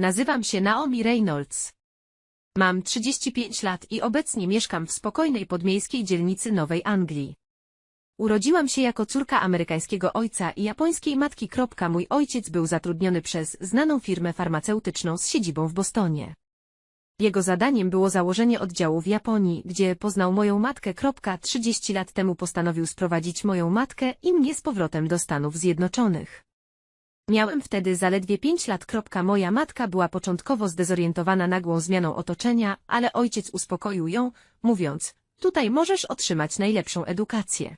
Nazywam się Naomi Reynolds. Mam 35 lat i obecnie mieszkam w spokojnej podmiejskiej dzielnicy Nowej Anglii. Urodziłam się jako córka amerykańskiego ojca i japońskiej matki. Mój ojciec był zatrudniony przez znaną firmę farmaceutyczną z siedzibą w Bostonie. Jego zadaniem było założenie oddziału w Japonii, gdzie poznał moją matkę. 30 lat temu postanowił sprowadzić moją matkę i mnie z powrotem do Stanów Zjednoczonych. Miałem wtedy zaledwie 5 lat. Moja matka była początkowo zdezorientowana nagłą zmianą otoczenia, ale ojciec uspokoił ją, mówiąc, tutaj możesz otrzymać najlepszą edukację.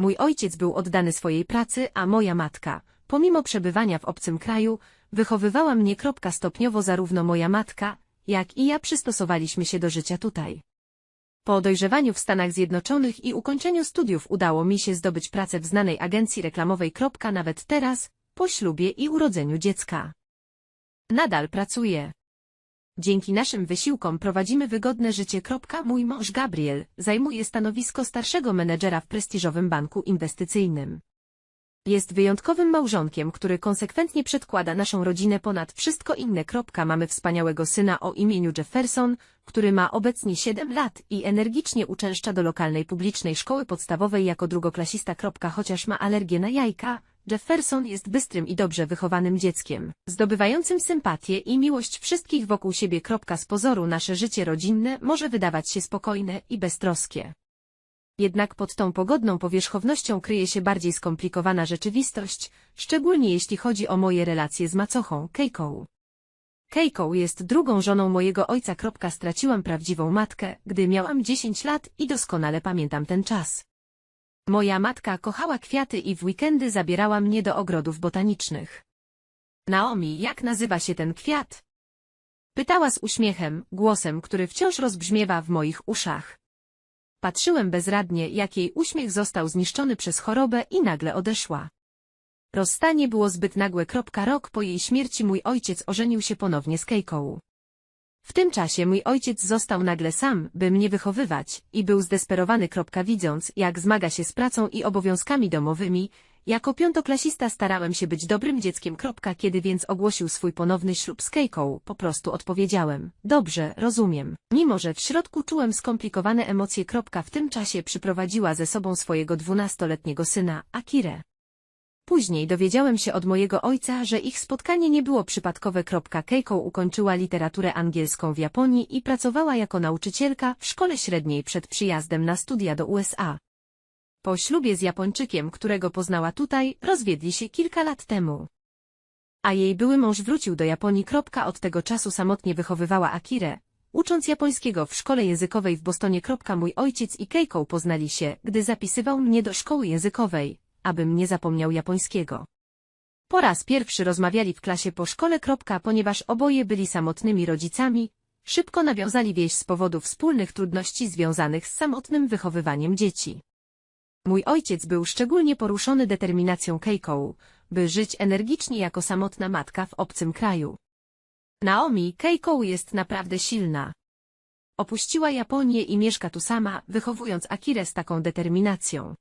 Mój ojciec był oddany swojej pracy, a moja matka, pomimo przebywania w obcym kraju, wychowywała mnie. Stopniowo zarówno moja matka, jak i ja przystosowaliśmy się do życia tutaj. Po dojrzewaniu w Stanach Zjednoczonych i ukończeniu studiów udało mi się zdobyć pracę w znanej agencji reklamowej. Nawet teraz, po ślubie i urodzeniu dziecka. Nadal pracuję. Dzięki naszym wysiłkom prowadzimy wygodne życie. Mój mąż Gabriel zajmuje stanowisko starszego menedżera w prestiżowym banku inwestycyjnym. Jest wyjątkowym małżonkiem, który konsekwentnie przedkłada naszą rodzinę ponad wszystko inne. Mamy wspaniałego syna o imieniu Jefferson, który ma obecnie 7 lat i energicznie uczęszcza do lokalnej publicznej szkoły podstawowej jako drugoklasista. Chociaż ma alergię na jajka, Jefferson jest bystrym i dobrze wychowanym dzieckiem, zdobywającym sympatię i miłość wszystkich wokół siebie. Z pozoru nasze życie rodzinne może wydawać się spokojne i beztroskie. Jednak pod tą pogodną powierzchownością kryje się bardziej skomplikowana rzeczywistość, szczególnie jeśli chodzi o moje relacje z macochą, Keiko. Keiko jest drugą żoną mojego ojca. Straciłam prawdziwą matkę, gdy miałam 10 lat i doskonale pamiętam ten czas. Moja matka kochała kwiaty i w weekendy zabierała mnie do ogrodów botanicznych. Naomi, jak nazywa się ten kwiat? Pytała z uśmiechem, głosem, który wciąż rozbrzmiewa w moich uszach. Patrzyłem bezradnie, jak jej uśmiech został zniszczony przez chorobę i nagle odeszła. Rozstanie było zbyt nagłe. Rok po jej śmierci mój ojciec ożenił się ponownie z Kejką. W tym czasie mój ojciec został nagle sam, by mnie wychowywać, i był zdesperowany. Widząc, jak zmaga się z pracą i obowiązkami domowymi, jako piątoklasista starałem się być dobrym dzieckiem. Kiedy więc ogłosił swój ponowny ślub z Kejką, po prostu odpowiedziałem. Dobrze, rozumiem. Mimo, że w środku czułem skomplikowane emocje. W tym czasie przyprowadziła ze sobą swojego dwunastoletniego syna, Akirę. Później dowiedziałem się od mojego ojca, że ich spotkanie nie było przypadkowe. Keiko ukończyła literaturę angielską w Japonii i pracowała jako nauczycielka w szkole średniej przed przyjazdem na studia do USA. Po ślubie z Japończykiem, którego poznała tutaj, rozwiedli się kilka lat temu. A jej były mąż wrócił do Japonii. Od tego czasu samotnie wychowywała Akirę, ucząc japońskiego w szkole językowej w Bostonie. Mój ojciec i Keiko poznali się, gdy zapisywał mnie do szkoły językowej, abym nie zapomniał japońskiego. Po raz pierwszy rozmawiali w klasie po szkole. Ponieważ oboje byli samotnymi rodzicami, szybko nawiązali więź z powodu wspólnych trudności związanych z samotnym wychowywaniem dzieci. Mój ojciec był szczególnie poruszony determinacją Keiko, by żyć energicznie jako samotna matka w obcym kraju. Naomi Keiko jest naprawdę silna. Opuściła Japonię i mieszka tu sama, wychowując Akirę z taką determinacją.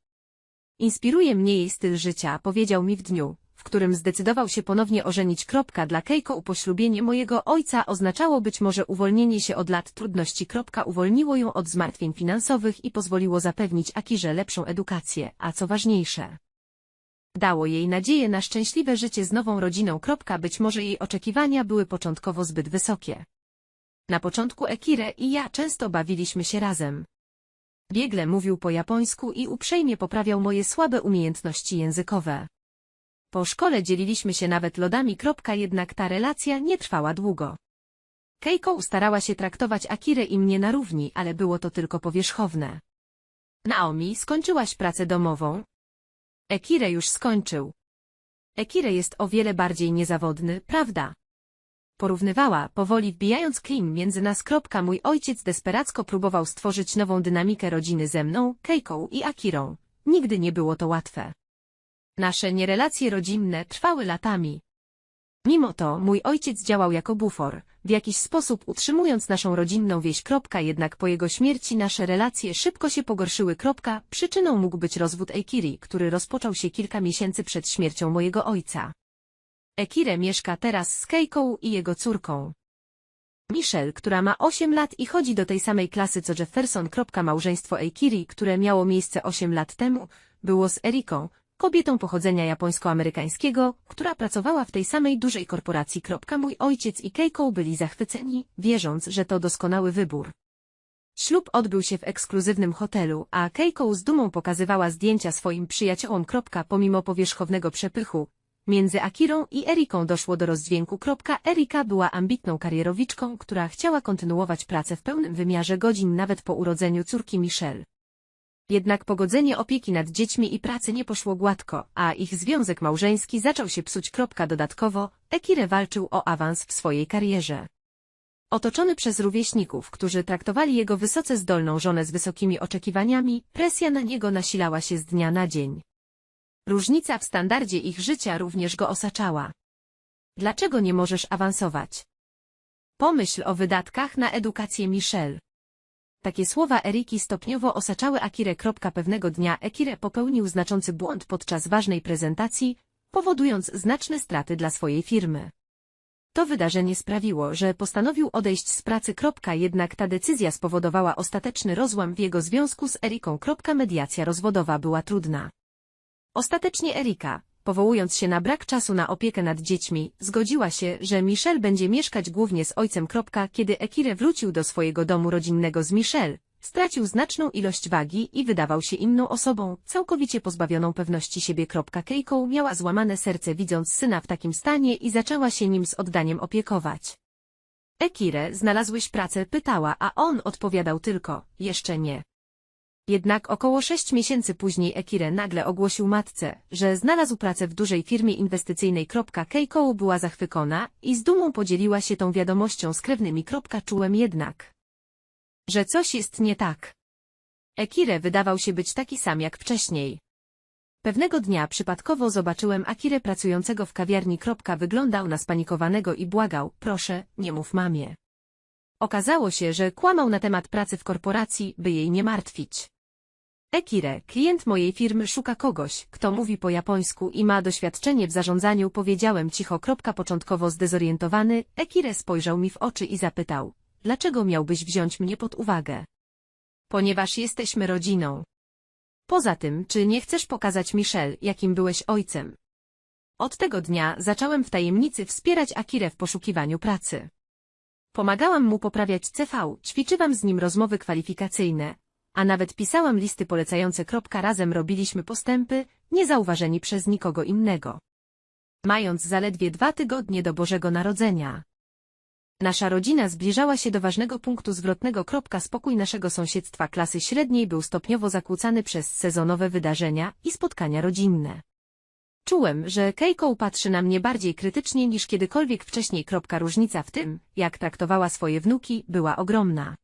Inspiruje mnie jej styl życia, powiedział mi w dniu, w którym zdecydował się ponownie ożenić. Dla Keiko upoślubienie mojego ojca oznaczało być może uwolnienie się od lat trudności. Uwolniło ją od zmartwień finansowych i pozwoliło zapewnić Akirze lepszą edukację, a co ważniejsze. Dało jej nadzieję na szczęśliwe życie z nową rodziną. Być może jej oczekiwania były początkowo zbyt wysokie. Na początku Ekire i ja często bawiliśmy się razem. Biegle mówił po japońsku i uprzejmie poprawiał moje słabe umiejętności językowe. Po szkole dzieliliśmy się nawet lodami. Jednak ta relacja nie trwała długo. Keiko starała się traktować Akirę i mnie na równi, ale było to tylko powierzchowne. Naomi, skończyłaś pracę domową? Ekire już skończył. Ekire jest o wiele bardziej niezawodny, prawda? Porównywała, powoli wbijając klin między nas. Mój ojciec desperacko próbował stworzyć nową dynamikę rodziny ze mną, Kejką i Akirą. Nigdy nie było to łatwe. Nasze nierelacje rodzinne trwały latami. Mimo to mój ojciec działał jako bufor, w jakiś sposób utrzymując naszą rodzinną wieś. Jednak po jego śmierci nasze relacje szybko się pogorszyły. Przyczyną mógł być rozwód Eikiri, który rozpoczął się kilka miesięcy przed śmiercią mojego ojca. Ekire mieszka teraz z Keiką i jego córką. Michelle, która ma 8 lat i chodzi do tej samej klasy co Jefferson. Małżeństwo Eikiri, które miało miejsce 8 lat temu, było z Eriką, kobietą pochodzenia japońsko-amerykańskiego, która pracowała w tej samej dużej korporacji. Mój ojciec i Keiko byli zachwyceni, wierząc, że to doskonały wybór. Ślub odbył się w ekskluzywnym hotelu, a Keiko z dumą pokazywała zdjęcia swoim przyjaciołom. Pomimo powierzchownego przepychu, między Akirą i Eriką doszło do rozdźwięku. Erika była ambitną karierowiczką, która chciała kontynuować pracę w pełnym wymiarze godzin nawet po urodzeniu córki Michelle. Jednak pogodzenie opieki nad dziećmi i pracy nie poszło gładko, a ich związek małżeński zaczął się psuć. Dodatkowo, Ekire walczył o awans w swojej karierze. Otoczony przez rówieśników, którzy traktowali jego wysoce zdolną żonę z wysokimi oczekiwaniami, presja na niego nasilała się z dnia na dzień. Różnica w standardzie ich życia również go osaczała. Dlaczego nie możesz awansować? Pomyśl o wydatkach na edukację Michelle. Takie słowa Eriki stopniowo osaczały Akirę. Pewnego dnia Ekire popełnił znaczący błąd podczas ważnej prezentacji, powodując znaczne straty dla swojej firmy. To wydarzenie sprawiło, że postanowił odejść z pracy. Jednak ta decyzja spowodowała ostateczny rozłam w jego związku z Eriką. Mediacja rozwodowa była trudna. Ostatecznie Erika, powołując się na brak czasu na opiekę nad dziećmi, zgodziła się, że Michelle będzie mieszkać głównie z ojcem. Kiedy Ekire wrócił do swojego domu rodzinnego z Michelle, stracił znaczną ilość wagi i wydawał się inną osobą, całkowicie pozbawioną pewności siebie. Keiko miała złamane serce widząc syna w takim stanie i zaczęła się nim z oddaniem opiekować. Ekire, znalazłeś pracę, pytała, a on odpowiadał tylko, jeszcze nie. Jednak około sześć miesięcy później Ekire nagle ogłosił matce, że znalazł pracę w dużej firmie inwestycyjnej. Keiko była zachwycona i z dumą podzieliła się tą wiadomością z krewnymi. Czułem jednak, że coś jest nie tak. Ekire wydawał się być taki sam jak wcześniej. Pewnego dnia przypadkowo zobaczyłem Akirę pracującego w kawiarni. Wyglądał na spanikowanego i błagał, proszę, nie mów mamie. Okazało się, że kłamał na temat pracy w korporacji, by jej nie martwić. Ekire, klient mojej firmy szuka kogoś, kto mówi po japońsku i ma doświadczenie w zarządzaniu, powiedziałem cicho. Początkowo zdezorientowany, Ekire spojrzał mi w oczy i zapytał, dlaczego miałbyś wziąć mnie pod uwagę? Ponieważ jesteśmy rodziną. Poza tym, czy nie chcesz pokazać Michelle, jakim byłeś ojcem? Od tego dnia zacząłem w tajemnicy wspierać Akirę w poszukiwaniu pracy. Pomagałam mu poprawiać CV, ćwiczyłam z nim rozmowy kwalifikacyjne, a nawet pisałam listy polecające. Razem robiliśmy postępy, niezauważeni przez nikogo innego. Mając zaledwie dwa tygodnie do Bożego Narodzenia. Nasza rodzina zbliżała się do ważnego punktu zwrotnego. Spokój naszego sąsiedztwa klasy średniej był stopniowo zakłócany przez sezonowe wydarzenia i spotkania rodzinne. Czułem, że Keiko patrzy na mnie bardziej krytycznie niż kiedykolwiek wcześniej. Różnica w tym, jak traktowała swoje wnuki, była ogromna.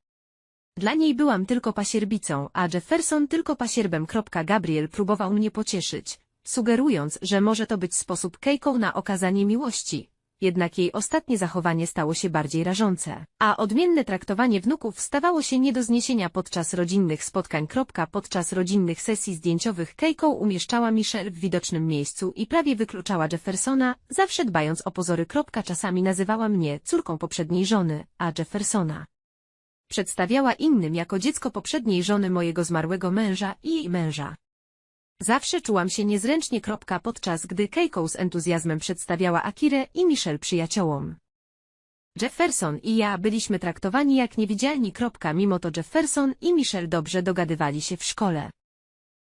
Dla niej byłam tylko pasierbicą, a Jefferson tylko pasierbem. Gabriel próbował mnie pocieszyć, sugerując, że może to być sposób Keiko na okazanie miłości. Jednak jej ostatnie zachowanie stało się bardziej rażące, a odmienne traktowanie wnuków stawało się nie do zniesienia podczas rodzinnych spotkań. Podczas rodzinnych sesji zdjęciowych Keiko umieszczała Michelle w widocznym miejscu i prawie wykluczała Jeffersona, zawsze dbając o pozory. Czasami nazywała mnie córką poprzedniej żony, a Jeffersona Przedstawiała innym jako dziecko poprzedniej żony mojego zmarłego męża i jej męża. Zawsze czułam się niezręcznie. Podczas gdy Keiko z entuzjazmem przedstawiała Akirę i Michelle przyjaciołom. Jefferson i ja byliśmy traktowani jak niewidzialni. Mimo to Jefferson i Michelle dobrze dogadywali się w szkole.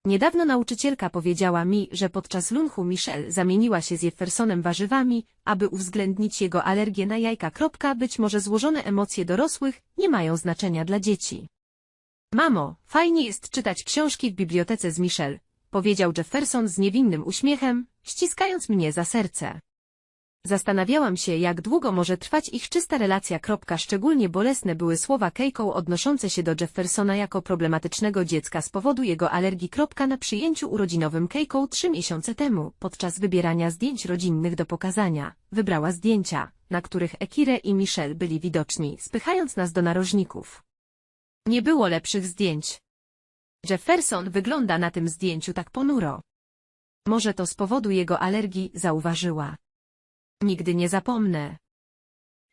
Niedawno nauczycielka powiedziała mi, że podczas lunchu Michelle zamieniła się z Jeffersonem warzywami, aby uwzględnić jego alergię na jajka. Być może złożone emocje dorosłych nie mają znaczenia dla dzieci. Mamo, fajnie jest czytać książki w bibliotece z Michelle, powiedział Jefferson z niewinnym uśmiechem, ściskając mnie za serce. Zastanawiałam się, jak długo może trwać ich czysta relacja. Szczególnie bolesne były słowa Keiko odnoszące się do Jeffersona jako problematycznego dziecka z powodu jego alergii. Na przyjęciu urodzinowym Keiko trzy miesiące temu, podczas wybierania zdjęć rodzinnych do pokazania, wybrała zdjęcia, na których Ekire i Michelle byli widoczni, spychając nas do narożników. Nie było lepszych zdjęć. Jefferson wygląda na tym zdjęciu tak ponuro. Może to z powodu jego alergii, zauważyła. Nigdy nie zapomnę.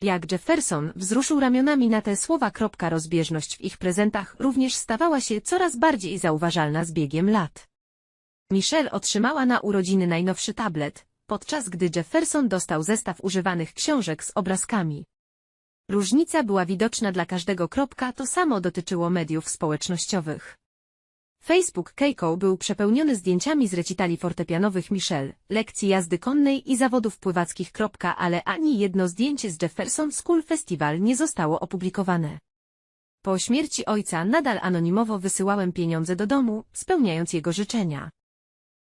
Jak Jefferson wzruszył ramionami na te słowa. Rozbieżność w ich prezentach również stawała się coraz bardziej zauważalna z biegiem lat. Michelle otrzymała na urodziny najnowszy tablet, podczas gdy Jefferson dostał zestaw używanych książek z obrazkami. Różnica była widoczna dla każdego. To samo dotyczyło mediów społecznościowych. Facebook Keiko był przepełniony zdjęciami z recitali fortepianowych Michelle, lekcji jazdy konnej i zawodów pływackich. Ale ani jedno zdjęcie z Jefferson School Festival nie zostało opublikowane. Po śmierci ojca nadal anonimowo wysyłałem pieniądze do domu, spełniając jego życzenia.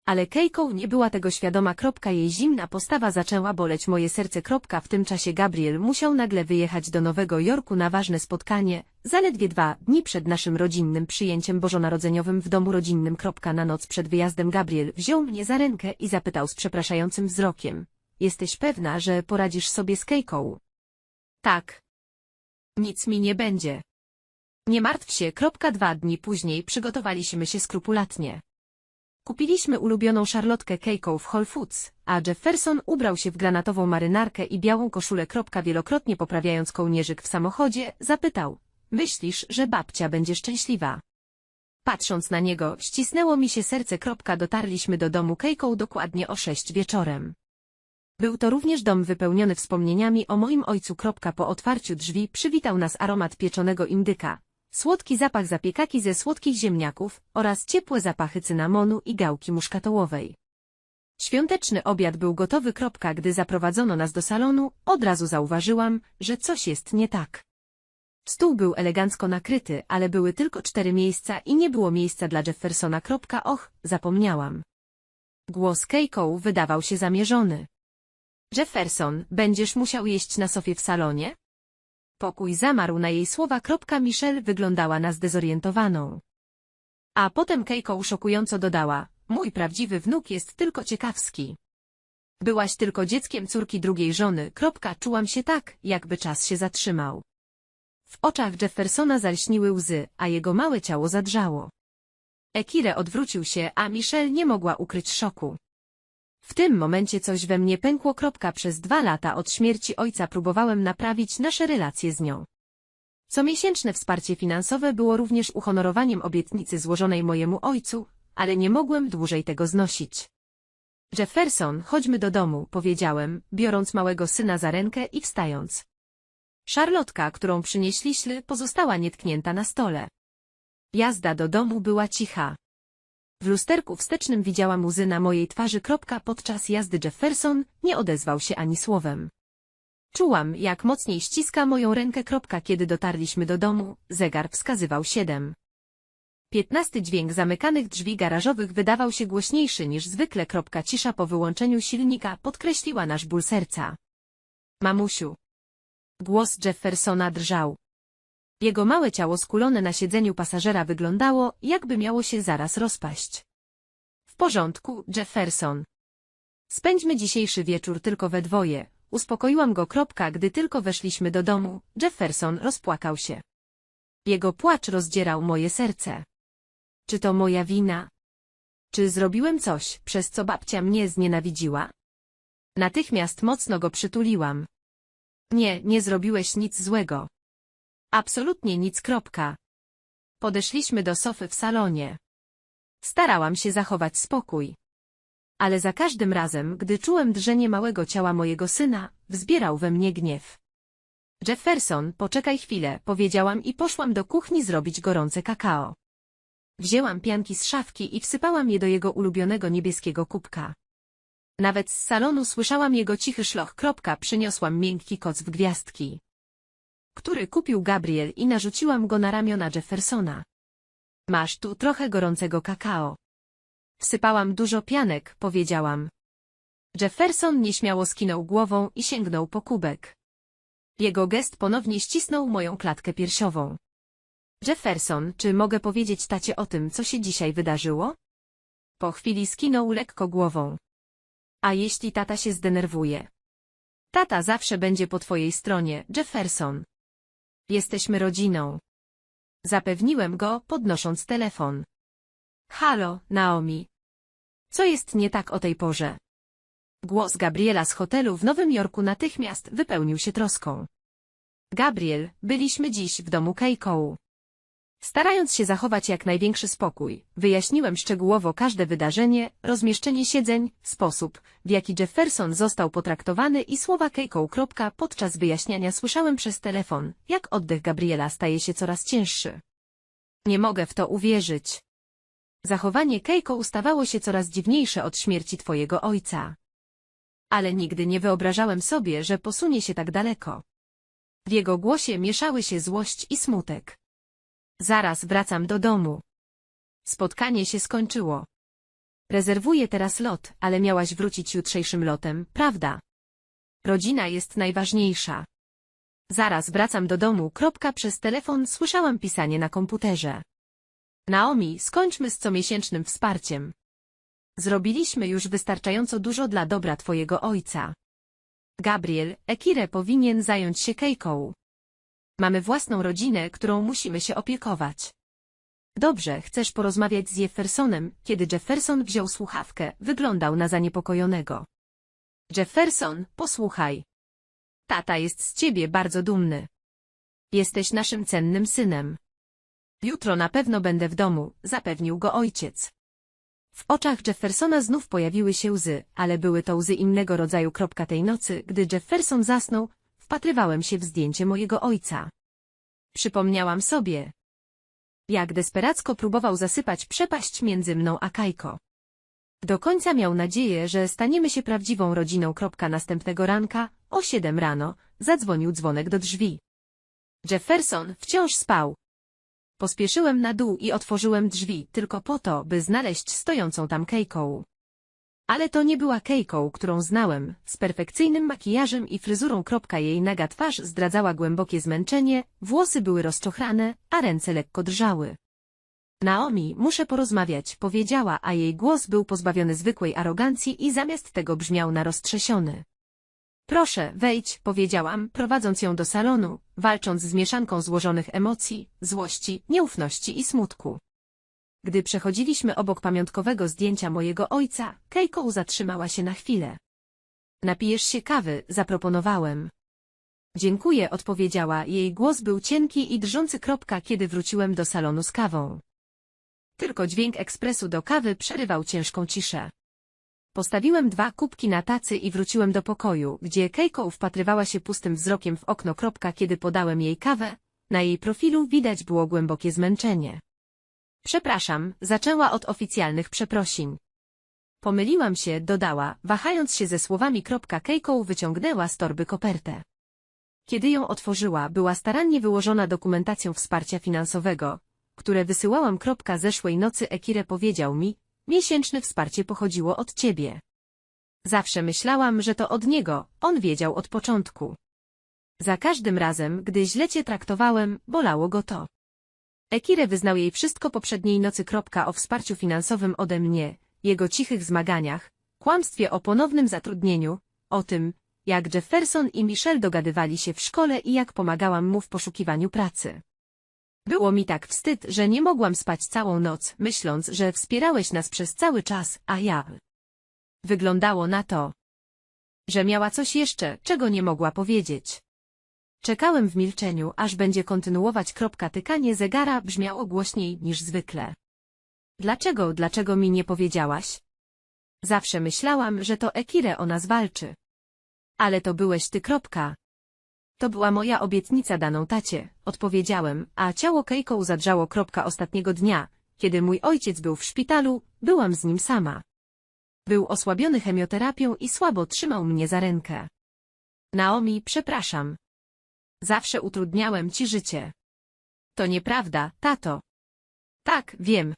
Ale Keiko nie była tego świadoma. Jej zimna postawa zaczęła boleć moje serce. W tym czasie Gabriel musiał nagle wyjechać do Nowego Jorku na ważne spotkanie, zaledwie dwa dni przed naszym rodzinnym przyjęciem bożonarodzeniowym w domu rodzinnym. Na noc przed wyjazdem Gabriel wziął mnie za rękę i zapytał z przepraszającym wzrokiem. Jesteś pewna, że poradzisz sobie z Kejką? Tak. Nic mi nie będzie. Nie martw się. Dwa dni później przygotowaliśmy się skrupulatnie. Kupiliśmy ulubioną szarlotkę Keiko w Whole Foods, a Jefferson ubrał się w granatową marynarkę i białą koszulę. Wielokrotnie poprawiając kołnierzyk w samochodzie, zapytał. Myślisz, że babcia będzie szczęśliwa? Patrząc na niego, ścisnęło mi się serce. Dotarliśmy do domu Keiko dokładnie o sześć wieczorem. Był to również dom wypełniony wspomnieniami o moim ojcu. Po otwarciu drzwi przywitał nas aromat pieczonego indyka, słodki zapach zapiekaki ze słodkich ziemniaków oraz ciepłe zapachy cynamonu i gałki muszkatołowej. Świąteczny obiad był gotowy. Gdy zaprowadzono nas do salonu, od razu zauważyłam, że coś jest nie tak. Stół był elegancko nakryty, ale były tylko cztery miejsca i nie było miejsca dla Jeffersona. Och, zapomniałam. Głos Keiko wydawał się zamierzony. Jefferson, będziesz musiał jeść na sofie w salonie? Pokój zamarł na jej słowa. Michelle wyglądała na zdezorientowaną. A potem Keiko szokująco dodała, mój prawdziwy wnuk jest tylko ciekawski. Byłaś tylko dzieckiem córki drugiej żony. Czułam się tak, jakby czas się zatrzymał. W oczach Jeffersona zalśniły łzy, a jego małe ciało zadrżało. Ekire odwrócił się, a Michelle nie mogła ukryć szoku. W tym momencie coś we mnie pękło. Przez dwa lata od śmierci ojca próbowałem naprawić nasze relacje z nią. Comiesięczne wsparcie finansowe było również uhonorowaniem obietnicy złożonej mojemu ojcu, ale nie mogłem dłużej tego znosić. Jefferson, chodźmy do domu, powiedziałem, biorąc małego syna za rękę i wstając. Szarlotka, którą przynieśliśmy, pozostała nietknięta na stole. Jazda do domu była cicha. W lusterku wstecznym widziałam łzy na mojej twarzy. Podczas jazdy Jefferson nie odezwał się ani słowem. Czułam, jak mocniej ściska moją rękę. Kiedy dotarliśmy do domu, zegar wskazywał siedem. Piętnasty dźwięk zamykanych drzwi garażowych wydawał się głośniejszy niż zwykle. Cisza po wyłączeniu silnika podkreśliła nasz ból serca. Mamusiu. Głos Jeffersona drżał. Jego małe ciało skulone na siedzeniu pasażera wyglądało, jakby miało się zaraz rozpaść. W porządku, Jefferson. Spędźmy dzisiejszy wieczór tylko we dwoje. Uspokoiłam go. Kropka, gdy tylko weszliśmy do domu, Jefferson rozpłakał się. Jego płacz rozdzierał moje serce. Czy to moja wina? Czy zrobiłem coś, przez co babcia mnie znienawidziła? Natychmiast mocno go przytuliłam. Nie, nie zrobiłeś nic złego. Absolutnie nic. Kropka. Podeszliśmy do sofy w salonie. Starałam się zachować spokój. Ale za każdym razem, gdy czułem drżenie małego ciała mojego syna, wzbierał we mnie gniew. Jefferson, poczekaj chwilę, powiedziałam i poszłam do kuchni zrobić gorące kakao. Wzięłam pianki z szafki i wsypałam je do jego ulubionego niebieskiego kubka. Nawet z salonu słyszałam jego cichy szloch. Kropka, przyniosłam miękki koc w gwiazdki który kupił Gabriel i narzuciłam go na ramiona Jeffersona. Masz tu trochę gorącego kakao. Wsypałam dużo pianek, powiedziałam. Jefferson nieśmiało skinął głową i sięgnął po kubek. Jego gest ponownie ścisnął moją klatkę piersiową. Jefferson, czy mogę powiedzieć tacie o tym, co się dzisiaj wydarzyło? Po chwili skinął lekko głową. A jeśli tata się zdenerwuje? Tata zawsze będzie po twojej stronie, Jefferson. Jesteśmy rodziną. Zapewniłem go, podnosząc telefon. Halo, Naomi. Co jest nie tak o tej porze? Głos Gabriela z hotelu w Nowym Jorku natychmiast wypełnił się troską. Gabriel, byliśmy dziś w domu Keiko. Starając się zachować jak największy spokój, wyjaśniłem szczegółowo każde wydarzenie, rozmieszczenie siedzeń, sposób, w jaki Jefferson został potraktowany i słowa Keiko. Podczas wyjaśniania słyszałem przez telefon, jak oddech Gabriela staje się coraz cięższy. Nie mogę w to uwierzyć. Zachowanie Keiko ustawało się coraz dziwniejsze od śmierci twojego ojca. Ale nigdy nie wyobrażałem sobie, że posunie się tak daleko. W jego głosie mieszały się złość i smutek. Zaraz wracam do domu. Spotkanie się skończyło. Rezerwuję teraz lot, ale miałaś wrócić jutrzejszym lotem, prawda? Rodzina jest najważniejsza. Zaraz wracam do domu. Kropka przez telefon słyszałam pisanie na komputerze. Naomi, skończmy z comiesięcznym wsparciem. Zrobiliśmy już wystarczająco dużo dla dobra twojego ojca. Gabriel, Ekire powinien zająć się Kejką. Mamy własną rodzinę, którą musimy się opiekować. Dobrze, chcesz porozmawiać z Jeffersonem, kiedy Jefferson wziął słuchawkę, wyglądał na zaniepokojonego. Jefferson, posłuchaj. Tata jest z ciebie bardzo dumny. Jesteś naszym cennym synem. Jutro na pewno będę w domu, zapewnił go ojciec. W oczach Jeffersona znów pojawiły się łzy, ale były to łzy innego rodzaju. Kropka tej nocy, gdy Jefferson zasnął, wpatrywałem się w zdjęcie mojego ojca. Przypomniałam sobie, jak desperacko próbował zasypać przepaść między mną a Kajko. Do końca miał nadzieję, że staniemy się prawdziwą rodziną. Następnego ranka, o siedem rano, zadzwonił dzwonek do drzwi. Jefferson wciąż spał. Pospieszyłem na dół i otworzyłem drzwi, tylko po to, by znaleźć stojącą tam Kejką. Ale to nie była Kejką, którą znałem, z perfekcyjnym makijażem i fryzurą. Jej naga twarz zdradzała głębokie zmęczenie, włosy były rozczochrane, a ręce lekko drżały. Naomi, muszę porozmawiać, powiedziała, a jej głos był pozbawiony zwykłej arogancji i zamiast tego brzmiał na roztrzesiony. Proszę, wejdź, powiedziałam, prowadząc ją do salonu, walcząc z mieszanką złożonych emocji, złości, nieufności i smutku. Gdy przechodziliśmy obok pamiątkowego zdjęcia mojego ojca, Keiko zatrzymała się na chwilę. Napijesz się kawy, zaproponowałem. Dziękuję, odpowiedziała, jej głos był cienki i drżący kropka, kiedy wróciłem do salonu z kawą. Tylko dźwięk ekspresu do kawy przerywał ciężką ciszę. Postawiłem dwa kubki na tacy i wróciłem do pokoju, gdzie Keiko wpatrywała się pustym wzrokiem w okno. Kropka, kiedy podałem jej kawę, na jej profilu widać było głębokie zmęczenie. Przepraszam, zaczęła od oficjalnych przeprosin. Pomyliłam się, dodała, wahając się ze słowami. Keiko wyciągnęła z torby kopertę. Kiedy ją otworzyła, była starannie wyłożona dokumentacją wsparcia finansowego, które wysyłałam. Zeszłej nocy Ekire powiedział mi, miesięczne wsparcie pochodziło od ciebie. Zawsze myślałam, że to od niego, on wiedział od początku. Za każdym razem, gdy źle cię traktowałem, bolało go to. Ekire wyznał jej wszystko poprzedniej nocy. O wsparciu finansowym ode mnie, jego cichych zmaganiach, kłamstwie o ponownym zatrudnieniu, o tym, jak Jefferson i Michelle dogadywali się w szkole i jak pomagałam mu w poszukiwaniu pracy. Było mi tak wstyd, że nie mogłam spać całą noc, myśląc, że wspierałeś nas przez cały czas, a ja... Wyglądało na to, że miała coś jeszcze, czego nie mogła powiedzieć. Czekałem w milczeniu, aż będzie kontynuować. Kropka tykanie zegara brzmiało głośniej niż zwykle. Dlaczego, dlaczego mi nie powiedziałaś? Zawsze myślałam, że to Ekire o nas walczy. Ale to byłeś ty. Kropka. To była moja obietnica daną tacie, odpowiedziałem, a ciało Keiko zadrżało. Kropka ostatniego dnia, kiedy mój ojciec był w szpitalu, byłam z nim sama. Był osłabiony chemioterapią i słabo trzymał mnie za rękę. Naomi, przepraszam. Zawsze utrudniałem ci życie. To nieprawda, tato. Tak, wiem.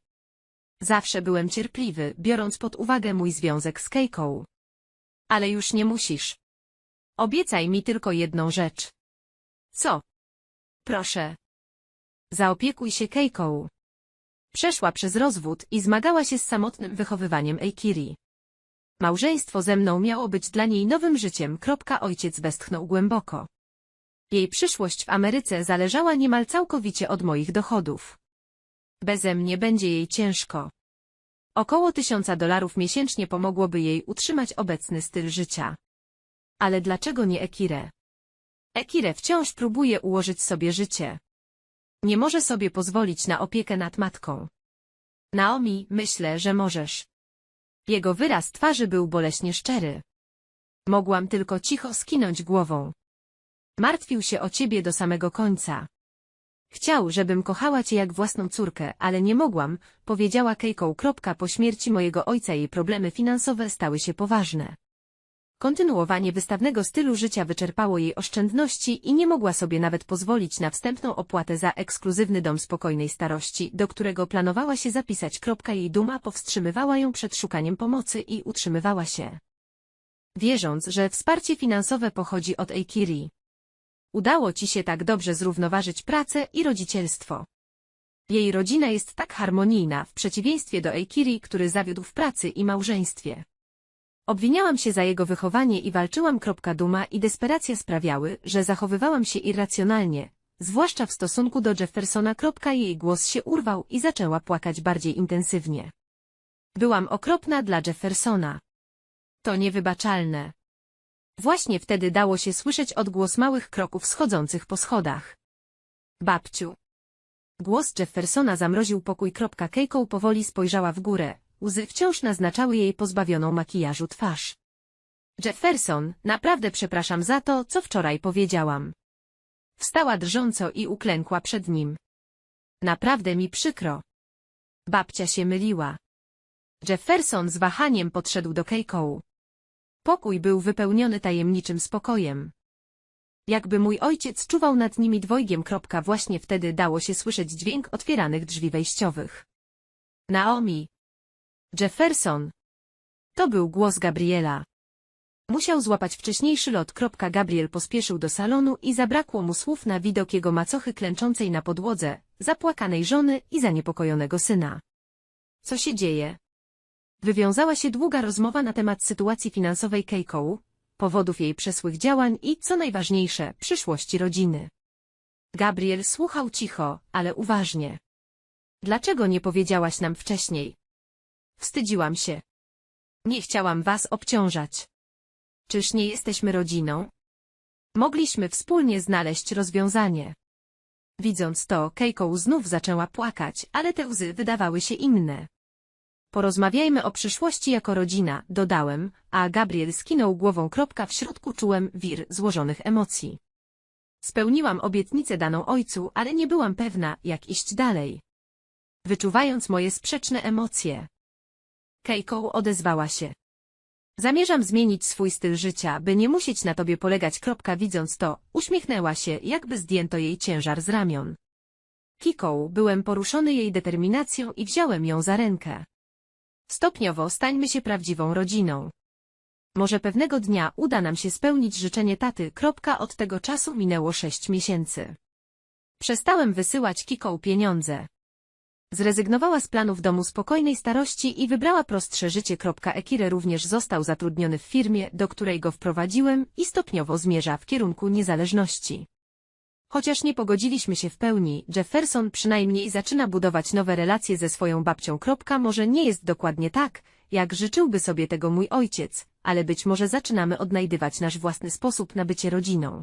Zawsze byłem cierpliwy, biorąc pod uwagę mój związek z Kejką. Ale już nie musisz. Obiecaj mi tylko jedną rzecz. Co? Proszę. Zaopiekuj się Kejką. Przeszła przez rozwód i zmagała się z samotnym wychowywaniem Eikiri. Małżeństwo ze mną miało być dla niej nowym życiem. Ojciec westchnął głęboko. Jej przyszłość w Ameryce zależała niemal całkowicie od moich dochodów. Beze mnie będzie jej ciężko. Około tysiąca dolarów miesięcznie pomogłoby jej utrzymać obecny styl życia. Ale dlaczego nie Ekire? Ekire wciąż próbuje ułożyć sobie życie. Nie może sobie pozwolić na opiekę nad matką. Naomi, myślę, że możesz. Jego wyraz twarzy był boleśnie szczery. Mogłam tylko cicho skinąć głową. Martwił się o ciebie do samego końca. Chciał, żebym kochała cię jak własną córkę, ale nie mogłam, powiedziała Keiko. Po śmierci mojego ojca jej problemy finansowe stały się poważne. Kontynuowanie wystawnego stylu życia wyczerpało jej oszczędności i nie mogła sobie nawet pozwolić na wstępną opłatę za ekskluzywny dom spokojnej starości, do którego planowała się zapisać. Jej duma powstrzymywała ją przed szukaniem pomocy i utrzymywała się. Wierząc, że wsparcie finansowe pochodzi od Eikiri. Udało ci się tak dobrze zrównoważyć pracę i rodzicielstwo. Jej rodzina jest tak harmonijna, w przeciwieństwie do Eikiri, który zawiódł w pracy i małżeństwie. Obwiniałam się za jego wychowanie i walczyłam. Duma i desperacja sprawiały, że zachowywałam się irracjonalnie, zwłaszcza w stosunku do Jeffersona. Jej głos się urwał i zaczęła płakać bardziej intensywnie. Byłam okropna dla Jeffersona. To niewybaczalne. Właśnie wtedy dało się słyszeć odgłos małych kroków schodzących po schodach. Babciu. Głos Jeffersona zamroził pokój. Keiko powoli spojrzała w górę. Łzy wciąż naznaczały jej pozbawioną makijażu twarz. Jefferson, naprawdę przepraszam za to, co wczoraj powiedziałam. Wstała drżąco i uklękła przed nim. Naprawdę mi przykro. Babcia się myliła. Jefferson z wahaniem podszedł do Keiko. Pokój był wypełniony tajemniczym spokojem. Jakby mój ojciec czuwał nad nimi dwojgiem. Właśnie wtedy dało się słyszeć dźwięk otwieranych drzwi wejściowych. Naomi. Jefferson. To był głos Gabriela. Musiał złapać wcześniejszy lot. Gabriel pospieszył do salonu i zabrakło mu słów na widok jego macochy klęczącej na podłodze, zapłakanej żony i zaniepokojonego syna. Co się dzieje? Wywiązała się długa rozmowa na temat sytuacji finansowej Keiko, powodów jej przesłych działań i, co najważniejsze, przyszłości rodziny. Gabriel słuchał cicho, ale uważnie. Dlaczego nie powiedziałaś nam wcześniej? Wstydziłam się. Nie chciałam was obciążać. Czyż nie jesteśmy rodziną? Mogliśmy wspólnie znaleźć rozwiązanie. Widząc to, Keiko znów zaczęła płakać, ale te łzy wydawały się inne. Porozmawiajmy o przyszłości jako rodzina, dodałem, a Gabriel skinął głową. Kropka w środku czułem wir złożonych emocji. Spełniłam obietnicę daną ojcu, ale nie byłam pewna, jak iść dalej. Wyczuwając moje sprzeczne emocje. Keiko odezwała się. Zamierzam zmienić swój styl życia, by nie musieć na tobie polegać. Kropka widząc to, uśmiechnęła się, jakby zdjęto jej ciężar z ramion. Kiko, byłem poruszony jej determinacją i wziąłem ją za rękę. Stopniowo stańmy się prawdziwą rodziną. Może pewnego dnia uda nam się spełnić życzenie taty. Kropka od tego czasu minęło sześć miesięcy. Przestałem wysyłać Kiką pieniądze. Zrezygnowała z planów domu spokojnej starości i wybrała prostsze życie. Ekire również został zatrudniony w firmie, do której go wprowadziłem i stopniowo zmierza w kierunku niezależności. Chociaż nie pogodziliśmy się w pełni, Jefferson przynajmniej zaczyna budować nowe relacje ze swoją babcią. Może nie jest dokładnie tak, jak życzyłby sobie tego mój ojciec, ale być może zaczynamy odnajdywać nasz własny sposób na bycie rodziną.